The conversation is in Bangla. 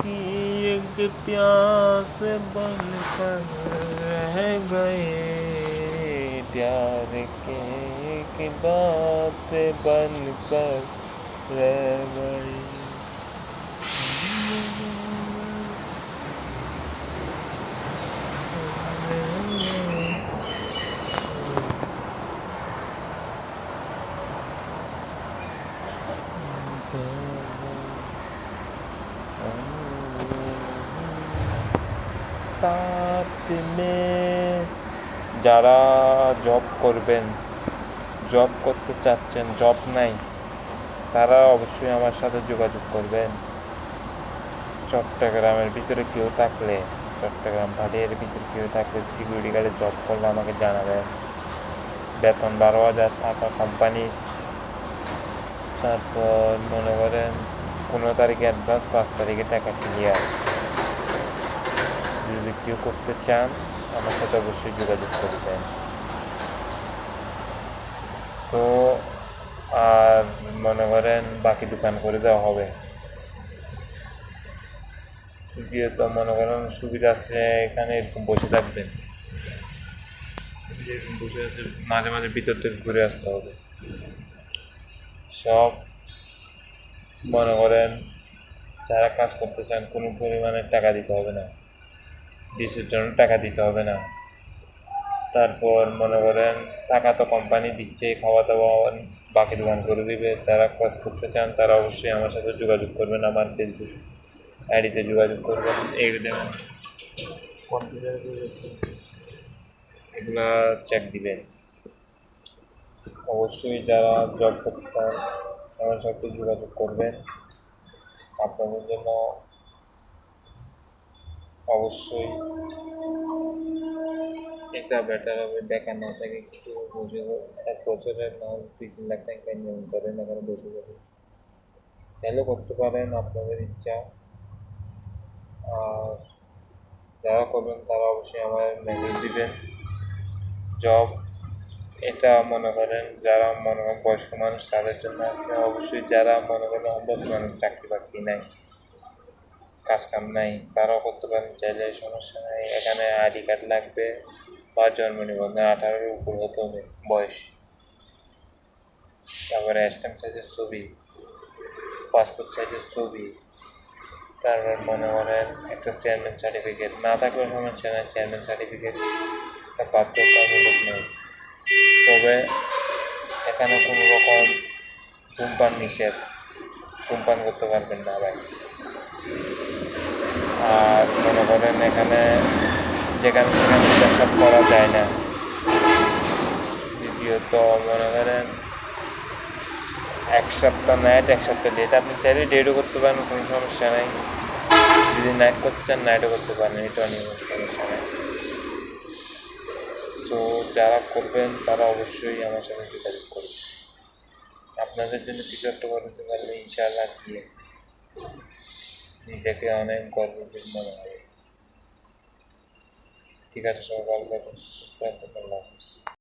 की एक प्यास बनकर रह गए। प्यार के एक बात बनकर रह गए। সাথ যারা জব করবেন জব করতে চাচ্ছেন জব নাই, তারা অবশ্যই আমার সাথে যোগাযোগ করবেন। চট্টগ্রামের ভিতরে কেউ থাকলে, চট্টগ্রাম ভাটের ভিতরে কেউ থাকলে সিকিউরিটি গার্ডে জব করলে আমাকে জানাবেন। বেতন বারো হাজার টাকা কোম্পানি তারপর মনে করেন, পনেরো তারিখে অ্যাডভান্স পাঁচ তারিখে টাকা ক্লিয়ার যদি কেউ করতে চান, আমার সাথে অবশ্যই যোগাযোগ করবেন তো, আর মনে করেন বাকি দোকান করে দেওয়া হবে। তো মনে করেন সুবিধা আছে, এখানে এরকম বসে থাকবেন। এরকম বসে আছে, মাঝে মাঝে ভিতর থেকে ঘুরে আসতে হবে। সব মনে করেন, যারা কাজ করতে চান, কোনো পরিমাণে টাকা দিতে হবে না। ডিসের জন্য টাকা দিতে হবে না। তারপর মনে করেন, টাকা তো কোম্পানি দিচ্ছে খাওয়া দাওয়া বাকি দোকান করে দিবে। যারা কাজ করতে চান, তারা অবশ্যই আমার সাথে যোগাযোগ করবেন, আমার ফেসবুক আইডিতে যোগাযোগ করবেন। এইগুলো দেখুন। এগুলা চেক দিবেন। অবশ্যই যারা জব করতে চান আমার সাথে যোগাযোগ করবেন। আপনাদের জন্য অবশ্যই। এটা বেটার হবে বেকার না থাকে কিছু বসে এক বছরের না দুই তিন লাখ টাকা ইনকাম করেন এখানে বসে বসে চাইলেও করতে পারেন, আপনাদের ইচ্ছা। আর যারা করবেন তারা অবশ্যই আমার মেসেজ দিবেন। জব এটা মনে করেন যারা মনে করেন বয়স্ক মানুষ তাদের জন্য আছে। অবশ্যই যারা মনে করেন বর্তমানে চাকরি বাকরি নাই। কাজ কাম নাই, তারাও করতে পারেন চাইলে সমস্যা নাই। এখানে আইডি কার্ড লাগবে বা জন্ম নিবন্ধন, আঠারোর উপর হতে হবে বয়স। তারপরে স্ট্যাম্প সাইজের ছবি, পাসপোর্ট সাইজের ছবি, তারপর মনে করেন একটা চেয়ারম্যান সার্টিফিকেট না থাকলেও সমস্যা নেই চেয়ারম্যান সার্টিফিকেট বাধ্যতামূলক নেই। তবে এখানে কোনো রকম ধূমপান নিষেধ। ধূমপান করতে পারবেন না ভাই। আর মনে করেন এখানে যেখানে সেখানে পেশাব করা যায় না। দ্বিতীয়ত মনে করেন এক সপ্তাহ নাইট এক সপ্তাহ ডেট আপনি চাইলে ডেটও করতে পারেন, কোনো সমস্যা নেই। যদি নাইট করতে চান নাইটও করতে পারেন, এটা নিয়ে কোনো সমস্যা নেই। সো যারা করবেন, তারা অবশ্যই আমার সাথে যোগাযোগ করবে আপনাদের জন্য কিছু একটা করে করতে পারলে ইনশাআল্লাহ দিয়ে নিজেকে অনেক গর্ববোধ মনে হবে ঠিক আছে সবাই ভালো থাকুন সুস্থ থাকুন আল্লাহ হাফিজ।